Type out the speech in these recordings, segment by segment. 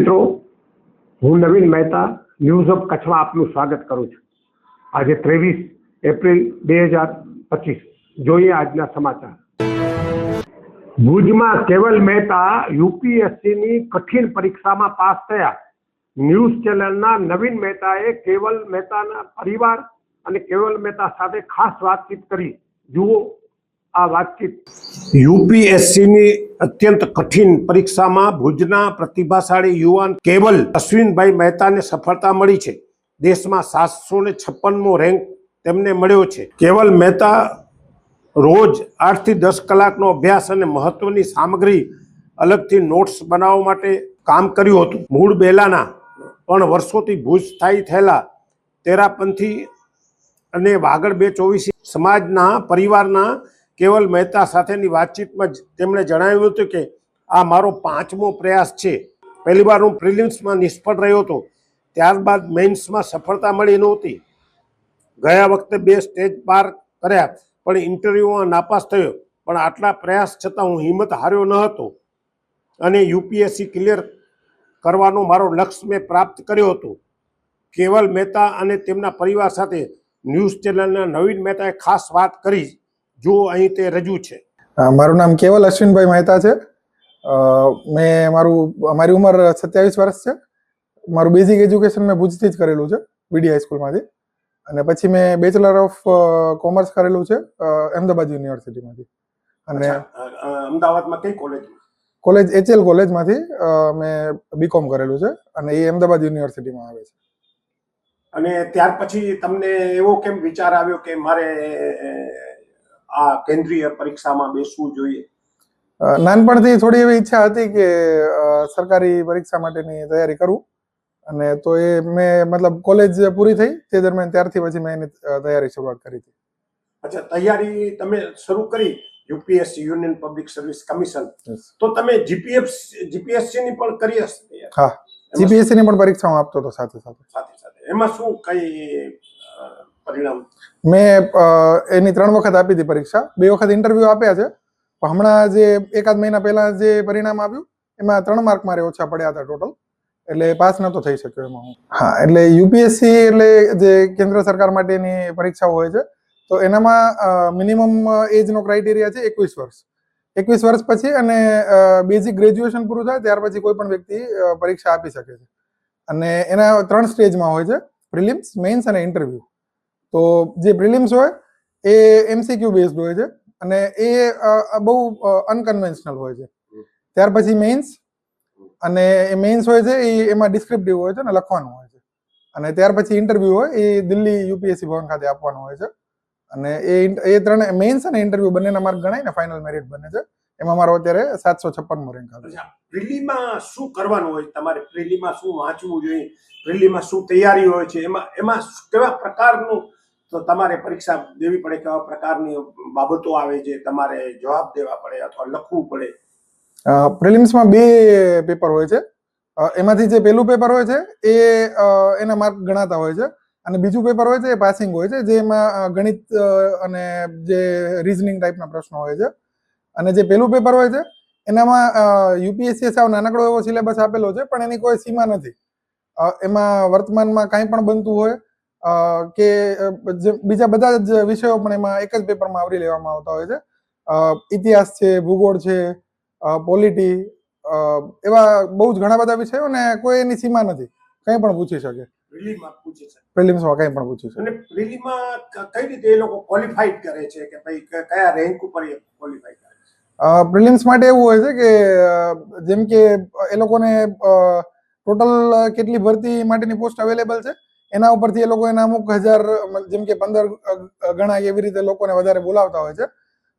મિત્રો, હું નવીન Mehta news of કચ્છમાં આપનું સ્વાગત કરું છું. આજે ત્રેવીસ એપ્રિલ બે હજાર પચીસ. જોઈએ આજના સમાચાર. ભુજમાં કેવલ મહેતા યુપીએસસીની કઠિન પરીક્ષામાં પાસ થયા. ન્યૂઝ ચેનલના નવીન મહેતાએ કેવલ મહેતાના પરિવાર અને કેવલ મહેતા સાથે ખાસ વાતચીત કરી. જુઓ આ વાતચીત. યુપીએસસીની અત્યંત કઠિન પરીક્ષામાં ભુજના પ્રતિભાશાળી યુવાન કેવલ અશ્વિનભાઈ મહેતાને સફળતા મળી છે. દેશમાં સાતસો ને છપ્પનમો રેન્ક તેમને મળ્યો છે. કેવલ મહેતા રોજ આઠથી દસ કલાકનો અભ્યાસ અને મહત્વની સામગ્રી અલગથી નોટ્સ બનાવવા માટે કામ કર્યું હતું. મૂળ બેલાના પણ વર્ષોથી ભુજ સ્થાયી થયેલા તેરાપંથી અને વાગડ બે ચોવીસ સમાજના, પરિવારના કેવલ મહેતા સાથેની વાતચીતમાં તેમણે જણાવ્યું હતું કે આ મારો પાંચમો પ્રયાસ છે. પહેલી વાર હું પ્રિલિમ્સમાં નિષ્ફળ રહ્યો હતો. ત્યારબાદ મેઇન્સમાં સફળતા મળી નહોતી. ગયા વખતે બે સ્ટેજ પાર કર્યા, પણ ઇન્ટરવ્યુમાં નાપાસ થયો. પણ આટલા પ્રયાસ છતાં હું હિંમત હાર્યો ન હતો અને યુપીએસસી ક્લિયર કરવાનો મારો લક્ષ્ય મેં પ્રાપ્ત કર્યો હતો. કેવલ મહેતા અને તેમના પરિવાર સાથે ન્યૂઝ ચેનલના નવીન મહેતાએ ખાસ વાત કરી. જો અહીં તે રજૂ છે. મારું નામ કેવલ અશ્વિનભાઈ મહેતા છે. મેં મારું મારી ઉંમર સત્યાવીસ વર્ષ છે. મારું બેઝિક એજ્યુકેશન મેં ભુજથી જ કરેલું છે બીડી હાઈસ્કૂલમાંથી અને પછી મેં બેચલર ઓફ કોમર્સ કરેલું છે અમદાવાદ યુનિવર્સિટીમાંથી અને અમદાવાદમાં કઈ કોલેજમાં કોલેજ એચએલ કોલેજમાંથી મેં બીકોમ કરેલું છે અને એ અમદાવાદ યુનિવર્સિટીમાં આવે છે. અને ત્યાર પછી તમને એવો કેમ વિચાર આવ્યો કે મારે આ કેન્દ્રીય પરીક્ષામાં બેસવું જોઈએ? નાનપણથી થોડી એવી ઈચ્છા હતી કે સરકારી પરીક્ષા માટેની તૈયારી કરું. અને તો એ મેં મતલબ કોલેજ પૂરી થઈ તે દરમિયાન ત્યારથી પછી મેં એની તૈયારી શરૂઆત કરી હતી. અચ્છા તૈયારી તમે શરૂ કરી UPSC union public service commission. તો તમે જીપીએફ જીપીએસસી ની પણ કરી હશે? હા. જીપીએસસી ની પણ પરીક્ષા હું આપતો હતો સાથે સાથે. સાથે સાથે. એમાં શું કઈ મેં એની ત્રણ વખત આપી હતી પરીક્ષા. બે વખત ઇન્ટરવ્યુ આપ્યા છે. પણ હમણાં જે એકાદ મહિના પહેલા જે પરિણામ આવ્યું, એમાં ત્રણ માર્ક મારે ઓછા પડ્યા હતા ટોટલ એટલે પાસ નતો થઈ શક્યો એમાં હું. હા, એટલે યુપીએસસી એટલે જે કેન્દ્ર સરકાર માટેની પરીક્ષાઓ હોય છે, તો એનામાં મિનિમમ એજનો ક્રાઇટેરિયા છે એકવીસ વર્ષ. એકવીસ વર્ષ પછી અને બેઝિક ગ્રેજ્યુએશન પૂરું થાય, ત્યાર પછી કોઈ પણ વ્યક્તિ પરીક્ષા આપી શકે છે. અને એના ત્રણ સ્ટેજમાં હોય છે પ્રિલિમ્સ મેઇન્સ અને ઇન્ટરવ્યુ તો જે પ્રિલિમ્સ હોય એ એમસીક્યુ બેઝડ હોય છે અને એ બહુ અનકન્વેન્શનલ હોય છે. ત્યાર પછી મેઇન્સ અને એ મેઇન્સ હોય છે એ એમાં ડિસ્ક્રિપ્ટિવ હોય છે અને લખવાનું હોય છે. અને ત્યાર પછી ઇન્ટરવ્યુ હોય એ દિલ્હી યુપીએસસી ભવન ખાતે આપવાનું હોય છે. અને એ એ ત્રણ મેઇન્સ અને ઇન્ટરવ્યુ બંનેના માર્ક ગણાય ને ફાઇનલ મેરિટ બને છે. એમાં મારો અત્યારે સાતસો છપ્પનમો રેન્ક આવે છે. અચ્છા પ્રિલીમાં શું કરવાનું હોય? તમારે પ્રિલીમાં શું વાંચવું જોઈએ? પ્રિલીમાં શું તૈયારી હોય છે? એમાં એમાં કેવા પ્રકારનું તો તમારે પરીક્ષા દેવી પડે કેવા પ્રકારની બાબતો આવે જે તમારે જવાબ દેવા પડે અથવા લખવું પડે? પ્રિલિમ્સમાં બે પેપર હોય છે. એમાંથી જે પહેલું પેપર હોય છે, એ એના માર્ક ગણાતા હોય છે. અને બીજું પેપર હોય છે, એ પાસિંગ હોય છે, જેમાં ગણિત અને જે રિઝનિંગ ટાઈપના પ્રશ્નો હોય છે. અને જે પહેલું પેપર હોય છે, એનામાં યુપીએસસી સાવ નાનકડો એવો સિલેબસ આપેલો છે, પણ એની કોઈ સીમા નથી. એમાં વર્તમાનમાં કાંઈ પણ બનતું હોય કે બીજા બધા જ વિષયો પણ એમાં એક જ પેપરમાં આવરી લેવામાં આવતા હોય છે. ઇતિહાસ છે ભૂગોળ છે પોલિટી એવા બહુ જ ઘણા બધા વિષયો ને કોઈ એની સીમા નથી. કંઈ પણ પૂછી શકે. પ્રિલીમાં પૂછે છે. પ્રિલિમ્સમાં કંઈ પણ પૂછી અને પ્રિલીમાં કઈ રીતે એ લોકો ક્વોલિફાઈડ કરે છે કે ભાઈ કયા રેન્ક ઉપર એ ક્વોલિફાઈ કરે છે? પ્રિલિમ્સ માટે એવું હોય છે કે જેમ કે એ લોકોને ટોટલ કેટલી ભરતી માટેની પોસ્ટ અવેલેબલ છે? એના ઉપરથી એ લોકો એના અમુક હજાર, જેમ કે પંદર ગણા એવી રીતે લોકોને વધારે બોલાવતા હોય છે.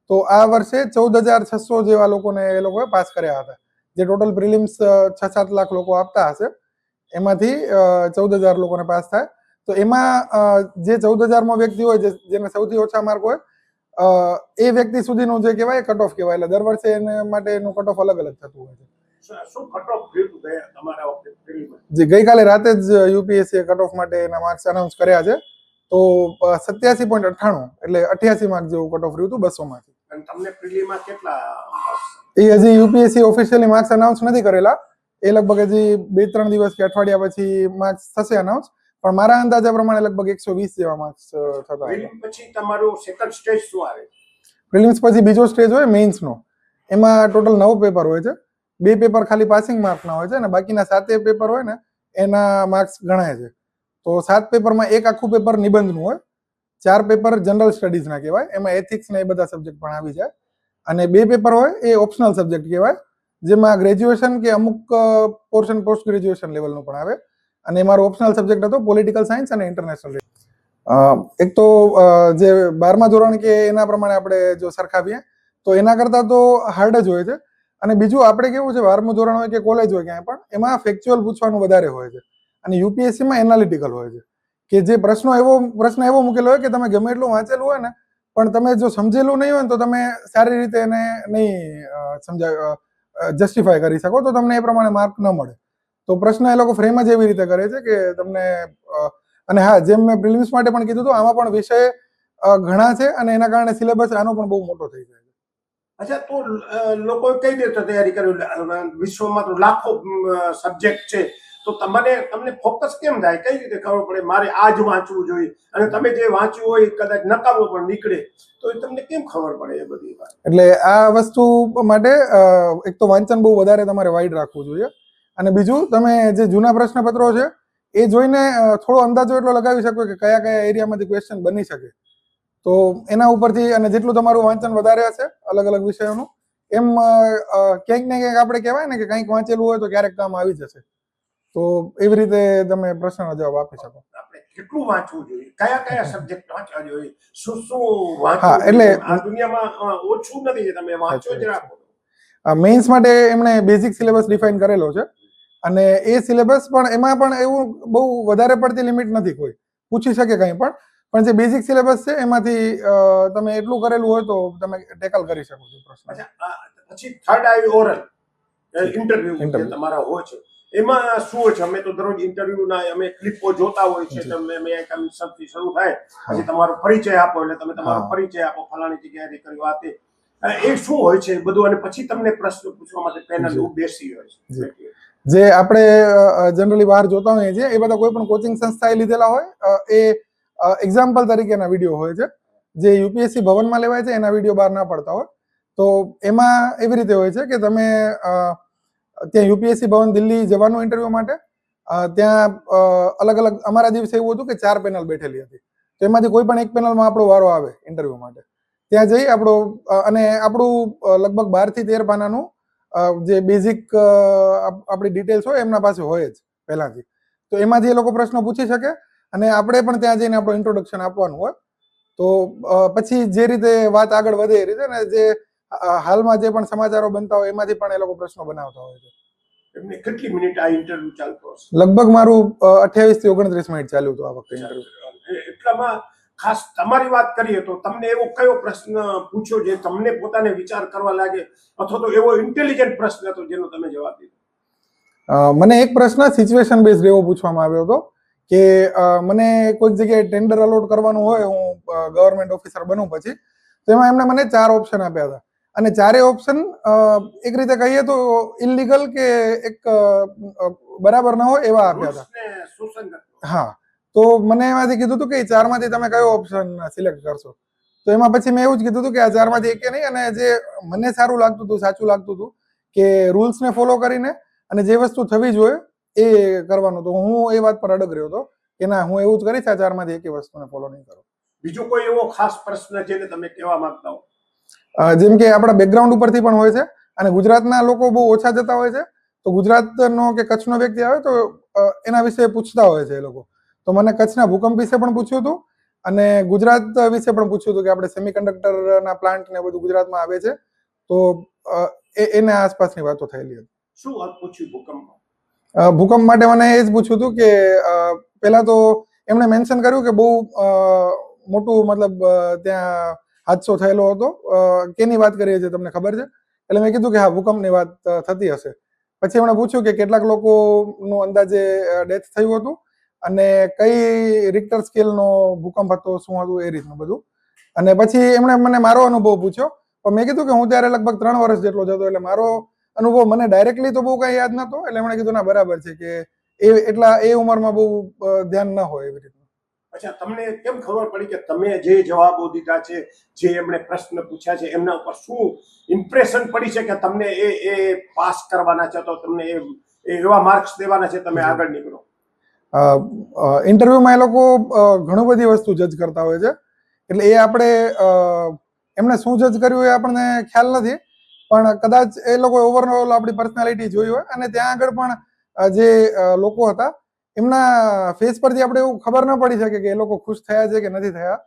તો આ વર્ષે ચૌદ હજાર છસો જેવા લોકોને એ લોકોએ પાસ કર્યા હતા. જે ટોટલ પ્રિલિમ્સ છ સાત લાખ લોકો આપતા હશે. એમાંથી ચૌદ હજાર લોકોને પાસ થાય. તો એમાં જે ચૌદ હજારમો વ્યક્તિ હોય જેને સૌથી ઓછા માર્ક હોય એ વ્યક્તિ સુધીનું જે કહેવાય કટ ઓફ કહેવાય. એટલે દર વર્ષે એને માટેનું કટ ઓફ અલગ અલગ થતું હોય છે. જે ગઈકાલે રાતે જ યુપીએસસી કટ ઓફ માટે એના માર્ક્સ અનાઉન્સ કર્યા છે. તો સત્યાસી પોઈન્ટ અઠ્ઠાણું એટલે અઠ્યાસી માર્ક જેવું કટ ઓફ રહ્યું હતું બસો માંથી તમને પ્રિલીમાં કેટલા એ હજી યુપીએસસી ઓફિશિયલી માર્ક્સ અનાઉન્સ નથી કરેલા. એ લગભગ હજી બે ત્રણ દિવસ કે અઠવાડિયા પછી માર્ક્સ થશે અનાઉન્સ પણ મારા અંદાજા પ્રમાણે લગભગ એકસો વીસ જેવા માર્ક્સ થતા પછી તમારું સેકન્ડ સ્ટેજ શું આવે? પ્રિલિમ્સ પછી બીજો સ્ટેજ હોય મેઇન્સનો એમાં ટોટલ નવ પેપર હોય છે. બે પેપર ખાલી પાસિંગ માર્કના હોય છે અને બાકીના સાતે પેપર હોય ને, એના માર્ક્સ ગણાય છે. તો સાત પેપરમાં એક આખું પેપર નિબંધનું હોય, ચાર પેપર જનરલ સ્ટડીઝના કહેવાય, એમાં એથિક્સ ને એ બધા સબ્જેક્ટ પણ આવી જાય. અને બે પેપર હોય, એ ઓપ્શનલ સબ્જેક્ટ કહેવાય, જેમાં ગ્રેજ્યુએશન કે અમુક પોર્શન પોસ્ટ ગ્રેજ્યુએશન લેવલનું પણ આવે. અને મારો ઓપ્શનલ સબ્જેક્ટ હતો પોલિટિકલ સાયન્સ અને ઇન્ટરનેશનલ એક તો જે બારમા ધોરણ કે એના પ્રમાણે આપણે જો સરખાવીએ, તો એના કરતાં તો હાર્ડ જ હોય છે. અને બીજું આપણે કેવું છે બારમું ધોરણ હોય કે કોલેજ હોય ક્યાંય પણ એમાં ફેક્ચ્યુઅલ પૂછવાનું વધારે હોય છે. અને યુપીએસસીમાં એનાલિટિકલ હોય છે. કે જે પ્રશ્નો એવો પ્રશ્ન એવો મૂકેલો હોય કે તમે ગમે એટલું વાંચેલું હોય ને પણ તમે જો સમજેલું નહીં હોય ને તો તમે સારી રીતે એને નહીં અ, સમજાવ જસ્ટિફાય કરી શકો તો તમને એ પ્રમાણે માર્ક ન મળે. તો પ્રશ્ન એ લોકો ફ્રેમ જ એવી રીતે કરે છે કે તમને અને હા જેમ મેં પ્રિલિમ્સ માટે પણ કીધું હતું આમાં પણ વિષય ઘણા છે અને એના કારણે સિલેબસ આનો પણ બહુ મોટો થઈ જાય અચ્છા, તો લોકો કઈ રીતે તૈયારી કરી? વિશ્વમાં તો લાખો સબ્જેક્ટ છે. તો તમને તમને ફોકસ કેમ થાય? કઈ રીતે ખબર પડે? મારે આ જ વાંચવું જોઈએ. અને તમે જે વાંચ્યું હોય કદાચ નકામું પણ નીકળે. તો એ તમને કેમ ખબર પડે એ બધી વાત? એટલે આ વસ્તુ માટે એક તો વાંચન બહુ વધારે તમારે વાઇડ રાખવું જોઈએ. અને બીજું, તમે જે જૂના પ્રશ્નપત્રો છે, એ જોઈને થોડો અંદાજો એટલો લગાવી શકો કે કયા કયા એરિયામાંથી ક્વેશ્ચન બની શકે. તો એના ઉપરથી અને જેટલું તમારું વાંચન વધારે હશે અલગ અલગ વિષયોનું એમ ક્યાંક ને ક્યાંક આપણે કહેવાય ને કે કંઈક વાંચેલું હોય તો ક્યારેક કામ આવી જશે. તો એવી રીતે તમે પ્રશ્નનો જવાબ આપી શકો. કેટલું વાંચવું જોઈએ? કયા કયા સબ્જેક્ટ વાંચવા જોઈએ? શું શું હા, વાંચવું એટલે- આ દુનિયામાં ઓછું નથી કે તમે વાંચો જ રાખો. મેઇન્સ માટે એમણે બેઝિક સિલેબસ ડિફાઇન કરેલો છે. અને એ સિલેબસ પણ એમાં પણ એવું બહુ વધારે પડતી લિમિટ નથી કોઈ. પૂછી શકે કંઈ પણ. પણ જે બેઝિક સિલેબસ છે એમાંથી તમે એટલું કરેલું હોય તો તમે ટેકલ કરી શકો છો પ્રશ્ન. પછી થર્ડ આવી ઓરલ ઇન્ટરવ્યુ તમારા હોય છે. એમાં શું હોય છે? અમે તો દરરોજ ઇન્ટરવ્યુ ના અમે ક્લિપો જોતા હોય છે. તમે મેં કમિશનથી શરૂ થાય. પછી તમારો પરિચય આપો એટલે તમે તમારો. પરિચય આપો ફલાણી જગ્યાએ કરી વાતે એ. એ શું હોય છે બધું? અને પછી તમને પ્રશ્ન પૂછવા માટે પેનલ બેસી હોય છે. જે. આપણે જનરલી બહાર જોતા હોઈએ છીએ એ બધા કોઈ પણ કોચિંગ સંસ્થાએ લીધેલા હોય એ એક્ઝામ્પલ તરીકેના વીડિયો હોય છે. જે યુપીએસસી ભવનમાં લેવાય છે, એના વીડિયો બહાર ના પડતા હોય. તો એમાં એવી રીતે હોય છે કે તમે ત્યાં યુપીએસસી ભવન દિલ્હી જવાનું ઇન્ટરવ્યુ માટે ત્યાં અલગ અલગ, અમારા દિવસે એવું હતું કે ચાર પેનલ બેઠેલી હતી. તો એમાંથી કોઈ પણ એક પેનલમાં આપણો વારો આવે ઇન્ટરવ્યુ માટે. ત્યાં જઈ આપણો અને આપણું લગભગ બારથી તેર પાનાનું જે બેઝિક આપણી ડિટેલ્સ હોય એમના પાસે હોય જ પહેલાંથી. તો એમાંથી એ લોકો પ્રશ્નો પૂછી શકે અને આપણે પણ ત્યાં જઈને આપણું ઇન્ટ્રોડક્શન આપવાનું હોય. તો પછી જે રીતે વાત આગળ વધે એ રીતે ને જે હાલમાં જે પણ સમાચારો બનતા હોય એમાંથી પણ એ લોકો પ્રશ્નો બનાવતા હોય છે. એમને કેટલી મિનિટ આ ઇન્ટરવ્યુ ચાલતો હશે? લગભગ મારું અઠ્યાવીસથી ઓગણત્રીસ મિનિટ ચાલ્યું હતું આ વખતે ઇન્ટરવ્યુ એટલામાં ખાસ તમારી વાત કરીએ તો તમને એવો કયો પ્રશ્ન પૂછ્યો જે તમને પોતાને વિચાર કરવા લાગે? અથવા તો એવો ઇન્ટેલિજન્ટ પ્રશ્ન હતો જેનો તમે જવાબ દીધો? મને એક પ્રશ્ન સિચ્યુએશન બેઝડ એવો પૂછવામાં આવ્યો હતો. કે મને કોઈક જગ્યાએ ટેન્ડર અલોટ કરવાનું હોય હું ગવર્મેન્ટ ઓફિસર બનું પછી તો એમાં એમણે મને ચાર ઓપ્શન આપ્યા હતા. અને ચારેય ઓપ્શન એક રીતે કહીએ તો ઇલીગલ કે એક બરાબર ન હોય એવા આપ્યા હતા. હા. તો મને એમાંથી કીધું હતું કે ચારમાંથી તમે કયો ઓપ્શન સિલેક્ટ કરશો? તો એમાં પછી મેં એવું જ કીધું હતું કે આ ચારમાંથી એકે નહીં અને જે મને સારું લાગતું હતું સાચું લાગતું હતું કે રૂલ્સને ફોલો કરીને અને જે વસ્તુ થવી જોઈએ એ કરવાનું તો હું એ વાત પર અડગ રહ્યો હતો કે ના હું એવું જ કરીશ આ ચારમાંથી એકે વસ્તુને ફોલો નહીં કરું. બીજો કોઈ એવો ખાસ પ્રશ્ન જેને તમે કહેવા માંગતા હો? જેમ કે આપણા બેકગ્રાઉન્ડ ઉપરથી પણ હોય છે અને ગુજરાતના લોકો બહુ ઓછા જતા હોય છે. તો ગુજરાતનો કે કચ્છનો વ્યક્તિ આવે તો એના વિશે પૂછતા હોય છે એ લોકો. તો મને કચ્છના ભૂકંપ વિશે પણ પૂછ્યું હતું અને ગુજરાત વિશે પણ પૂછ્યું હતું કે આપણે સેમિકન્ડક્ટરના પ્લાન્ટ ને બધું ગુજરાતમાં આવે છે. તો એ એના આસપાસની વાતો થયેલી હતી. શું વાત પૂછ્યું ભૂકંપમાં? ભૂકંપ માટે મને એ જ પૂછ્યું હતું કે પહેલાં તો એમણે મેન્શન કર્યું કે બહુ મોટું મતલબ ત્યાં હાદસો થયેલો હતો. કેની વાત કરીએ છીએ તમને ખબર છે? એટલે મેં કીધું કે હા, ભૂકંપની વાત થતી હશે. પછી એમણે પૂછ્યું કે કેટલાક લોકોનું અંદાજે ડેથ થયું હતું અને કઈ રિક્ટર સ્કેલનો ભૂકંપ હતો, શું હતું, એ રીતનું બધું. અને પછી એમણે મને મારો અનુભવ પૂછ્યો. પણ મેં કીધું કે હું ત્યારે લગભગ ત્રણ વર્ષ જેટલો જ હતો, એટલે મારો અનુભવ મને ડાયરેક્ટલી તો બહુ કઈ યાદ નતો એટલે એમણે કીધું ના બરાબર છે કે એ એટલા એ ઉંમરમાં બહુ ધ્યાન ન હોય એવી રીતનું. અચ્છા તમને કેમ ખબર પડી કે તમે જે જવાબો દીધા છે જે એમણે પ્રશ્ન પૂછ્યા છે એમના ઉપર શું ઇમ્પ્રેશન પડી છે કે તમને એ એ પાસ કરવાના છે તો તમને એ એવા માર્ક્સ દેવાના છે તમે આગળ નીકળો? ઇન્ટરવ્યુમાં એ લોકો ઘણી ઘણું બધી વસ્તુ જજ કરતા હોય છે. એટલે એ આપણે એમણે શું જજ કર્યું એ આપણને ખ્યાલ નથી. પણ કદાચ એ લોકો ઓવરઓલ આપણી પર્સનાલિટી જોઈ હોય. અને ત્યાં આગળ પણ જે લોકો હતા એમના ફેસ પરથી આપણે એવું ખબર ન પડી શકે કે એ લોકો ખુશ થયા છે કે નથી થયા.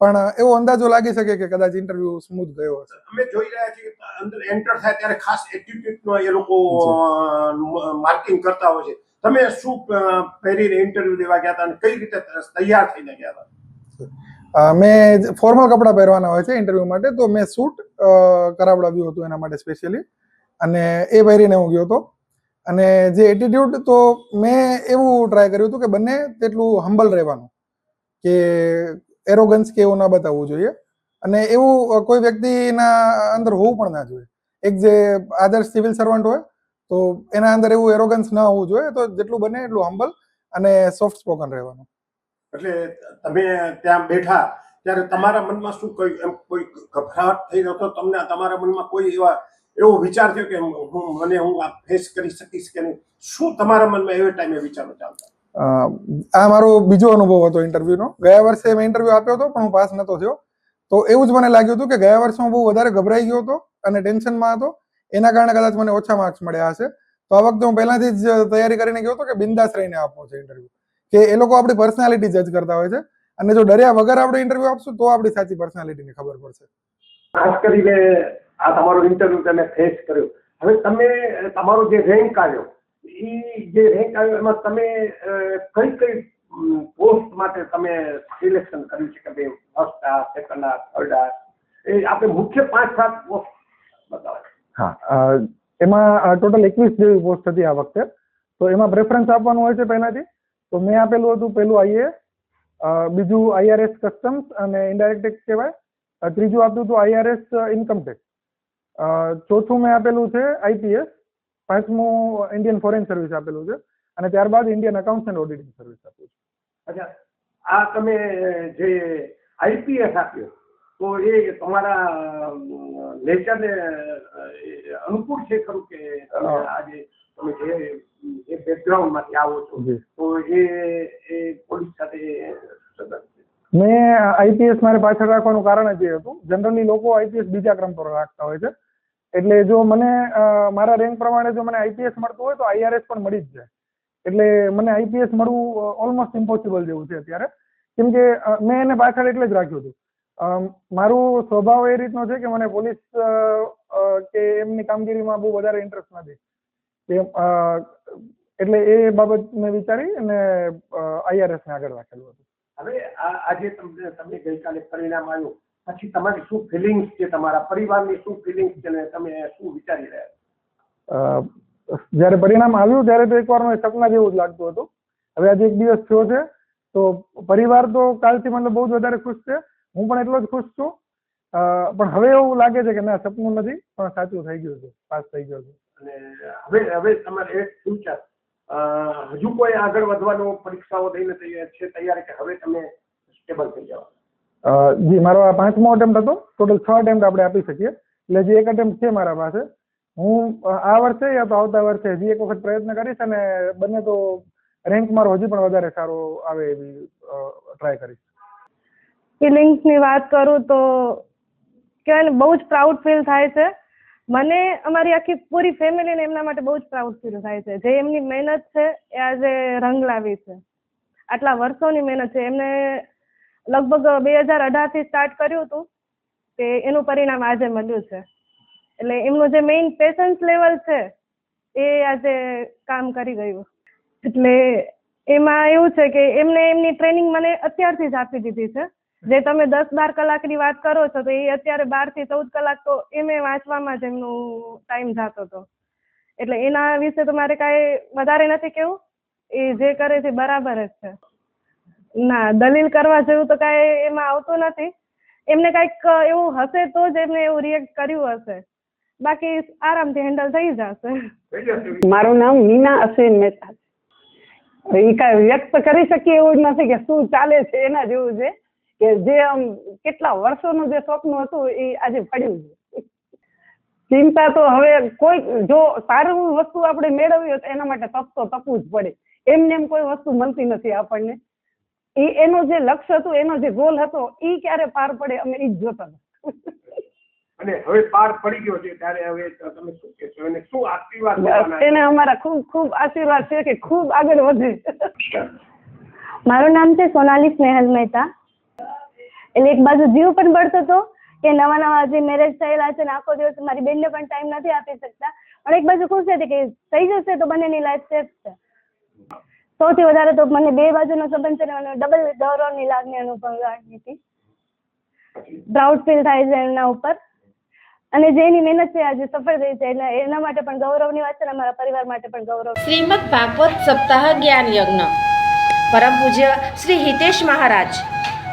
પણ એવો અંદાજો લાગી શકે કે કદાચ ઇન્ટરવ્યુ સ્મૂથ ગયો હશે. અમે જોઈ રહ્યા છીએ અંદર એન્ટર થાય ત્યારે ખાસ એટીટ્યુડનો એ લોકો માર્કિંગ કરતા હોય છે. તમે શું પહેરીને ઇન્ટરવ્યુ દેવા ગયા હતા અને કઈ રીતે તૈયાર થઈને ગયા હતા? મેં ફોર્મલ કપડાં પહેરવાના હોય છે ઇન્ટરવ્યૂ માટે, તો મેં સૂટ કરાવડાવ્યું હતું એના માટે સ્પેશિયલી અને એ પહેરીને હું ગયો હતો. અને જે એટીટ્યુડ તો મેં એવું ટ્રાય કર્યું હતું કે બંને તેટલું હમ્બલ રહેવાનું. કે એરોગન્સ કે એવું ના બતાવવું જોઈએ. અને એવું કોઈ વ્યક્તિના અંદર હોવું પણ ના જોઈએ. એક જે આદર્શ સિવિલ સર્વન્ટ હોય, તો એના અંદર એવું એરોગન્સ ના હોવું જોઈએ. તો જેટલું બને એટલું હમ્બલ અને સોફ્ટ સ્પોકન રહેવાનું. એટલે તમે ત્યાં બેઠા ત્યારે તમારા મનમાં શું કઈ એમ કોઈ ગભરાટ થઈ રહ્યો તો તમને તમારા મનમાં કોઈ એવા એવો વિચાર થયો કે હું મને હું આ ફેસ કરી શકીશ કે નહીં? શું તમારા મનમાં એવે ટાઈમે વિચારો ચાલતા? આ મારો બીજો અનુભવ હતો ઇન્ટરવ્યુનો. ગયા વર્ષે મેં ઇન્ટરવ્યુ આપ્યો હતો, પણ હું પાસ નતો થયો. તો એવું જ મને લાગ્યું હતું કે ગયા વર્ષે હું બહુ વધારે ગભરાઈ ગયો હતો અને ટેન્શનમાં હતો. એના કારણે કદાચ મને ઓછા માર્ક્સ મળ્યા હશે. તો આ વખતે હું પહેલાથી જ તૈયારી કરીને ગયો હતો કે બિંદાસ રહીને આપવો છે ઇન્ટરવ્યુ. કે એ લોકો આપણી પર્સનાલિટી જજ કરતા હોય છે. અને જો ડર્યા વગર આપણે ઇન્ટરવ્યુ આપશું તો આપણી સાચી પર્સનાલિટીની ખબર પડશે. ખાસ કરીને આ તમારો ઇન્ટરવ્યુ તમે ફેસ કર્યો. હવે તમે તમારો જે રેન્ક આવ્યો એ જે રેન્ક આવ્યો એમાં તમે કઈ કઈ પોસ્ટ માટે તમે સિલેક્શન કર્યું છે કે ભાઈ ફર્સ્ટ આ સેકન્ડ આ થર્ડ આ? એ આપણે મુખ્ય પાંચ સાત પોસ્ટ બતાવો. હા એમાં ટોટલ એકવીસ જેવી પોસ્ટ હતી આ વખતે. તો એમાં પ્રેફરન્સ આપવાનું હોય છે પહેલાથી? તો મેં આપેલું હતું પેલું આઈએ બીજું આઈઆરએસ કસ્ટમ્સ અને ઇન્ડાયરેક્ટ ટેક્સ કહેવાય. ત્રીજું આપ્યું હતું આઈઆરએસ ઇન્કમ ટેક્સ ચોથું મેં આપેલું છે આઈપીએસ પાંચમું ઇન્ડિયન ફોરેન સર્વિસ આપેલું છે. અને ત્યારબાદ Indian accounts and auditing service આપ્યું છે. અચ્છા આ તમે જે આઈપીએસ આપ્યો તો એ તમારા નેચરને અનુકૂળ છે ખરું કે આજે તમે જે જે બેકગ્રાઉન્ડમાંથી આવો છો તો એ એ પોલીસ સાથે મેં આઈપીએસ મારે પાછળ રાખવાનું કારણ જ એ હતું. જનરલી લોકો આઈપીએસ બીજા ક્રમ પર રાખતા હોય છે. એટલે જો મને મારા રેન્ક પ્રમાણે જો મને આઈપીએસ મળતું હોય તો આઈઆરએસ પણ મળી જ જાય. એટલે મને આઈપીએસ મળવું ઓલમોસ્ટ ઇમ્પોસિબલ જેવું છે અત્યારે. કેમ કે મેં એને પાછળ એટલે જ રાખ્યું હતું. મારું સ્વભાવ એ રીતનો છે કે મને પોલીસ કે એમની કામગીરીમાં બહુ વધારે ઇન્ટરેસ્ટ નથી. એટલે એ બાબત મેં વિચારી અને આઈઆરએસ ને આગળ રાખેલું હતું. હવે આજે તમને તમને ગઈકાલે પરિણામ આવ્યું. પછી તમારી શું ફિલિંગ્સ છે? તમારા પરિવારની શું ફિલિંગ્સ છે? તમે શું વિચારી રહ્યા અ, જ્યારે પરિણામ આવ્યું ત્યારે તો એકવાર મને સપના જેવું જ લાગતું હતું. હવે આજે એક દિવસ થયો છે તો પરિવાર તો કાલથી મતલબ બહુ જ વધારે ખુશ છે. હું પણ એટલો જ ખુશ છું. પણ હવે એવું લાગે છે કે ના સપનું નથી પણ સાચું થઈ ગયું છે પાસ થઈ ગયો છે. અને હવે હવે તમારે એક ફ્યુચર હજુ કોઈ આગળ વધવાનો પરીક્ષાઓ દઈને તૈયાર છે તૈયારી કે હવે તમે સ્ટેબલ થઈ જાઓ? જી મારો આ પાંચમો અટેમ્પ્ટ હતો. ટોટલ છ અટેમ્પ્ટ આપણે આપી શકીએ. એટલે જે એક અટેમ્પ્ટ છે મારા પાસે. હું આ વર્ષે યા તો આવતા વર્ષે હજી એક વખત પ્રયત્ન કરીશ અને બને તો રેન્ક મારો હજી પણ વધારે સારો આવે એવી ટ્રાય કરીશ. ફિલિંગ્સની વાત કરું તો કહેવાય બહુ જ પ્રાઉડ ફીલ થાય છે. મને અમારી આખી પૂરી ફેમિલીને એમના માટે બહુ જ પ્રાઉડ ફીલ થાય છે. જે એમની મહેનત છે, એ આજે રંગ લાવી છે. આટલા વર્ષોની મહેનત છે. એમને લગભગ બે હજાર અઢારથી સ્ટાર્ટ કર્યું હતું કે એનું પરિણામ આજે મળ્યું છે. એટલે એમનું જે મેઇન પેશન્સ લેવલ છે, એ આજે કામ કરી ગયું. એટલે એમાં એવું છે કે એમને એમની ટ્રેનિંગ મને અત્યારથી જ આપી દીધી છે. જે તમે દસ બાર કલાકની વાત કરો છો, તો એ અત્યારે બારથી ચૌદ કલાક તો એમે વાંચવામાં જ એમનું ટાઈમ જતો હતો. એટલે એના વિશે તો મારે કાંઈ વધારે નથી કેવું. એ જે કરે છે બરાબર જ છે. ના, દલીલ કરવા જેવું તો કાંઈ એમાં આવતું નથી. એમને કાંઈક એવું હશે તો જ એમને એવું રિએક્ટ કર્યું હશે. બાકી આરામથી હેન્ડલ થઈ જશે. મારું નામ મીના અશ્વિન મહેતા એ કાંઈ વ્યક્ત કરી શકીએ એવું જ નથી કે શું ચાલે છે એના જેવું છે. કે જે આમ કેટલા વર્ષોનું જે સ્વપ્ન હતું એ આજે પડ્યું છે. ચિંતા તો હવે કોઈ જો સારું વસ્તુ આપણે મેળવવી હોય તો એના માટે તપતો તપવું જ પડે. એમને એમ કોઈ વસ્તુ મળતી નથી આપણને. એ એનો જે લક્ષ્ય હતું એનો જે ગોલ હતો એ ક્યારે પાર પડે અમે એ જ જોતા અને હવે પાર પડી ગયો છે ત્યારે હવે તમે શું કહેશો? એને શું આશીર્વાદ એને અમારા ખૂબ ખૂબ આશીર્વાદ છે કે ખૂબ આગળ વધે. મારું નામ છે સોનાલી સ્નેહલ મહેતા. એટલે એક બાજુ જીવ પણ બળતો હતો કે નવા નવા જે મેરેજ થયેલા છે ને આખો દિવસ મારી બેનને પણ ટાઈમ નથી આપી શકતા. પણ એક બાજુ ખુશ હતી કે થઈ જશે તો બંનેની લાઈફ સેફ છે. સૌથી વધારે તો મને બે બાજુનો સંબંધ છે ને ડબલ ગૌરવની લાગણી અનુભવવાની હતી. પ્રાઉડ ફીલ થાય છે એમના ઉપર. અને જે એની મહેનત છે, આજે સફળ થઈ છે, એટલે એના માટે પણ ગૌરવની વાત છે અમારા પરિવાર માટે પણ ગૌરવ શ્રીમદ ભાગવત સપ્તાહ જ્ઞાન યજ્ઞ. પરમ પૂજ્ય શ્રી હિતેશ મહારાજ.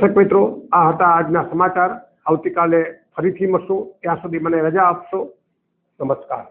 દર્શક મિત્રો, આ હતા આજના સમાચાર. આવતીકાલે ફરીથી મળશું. ત્યાં સુધી મને રજા આપશો. નમસ્કાર.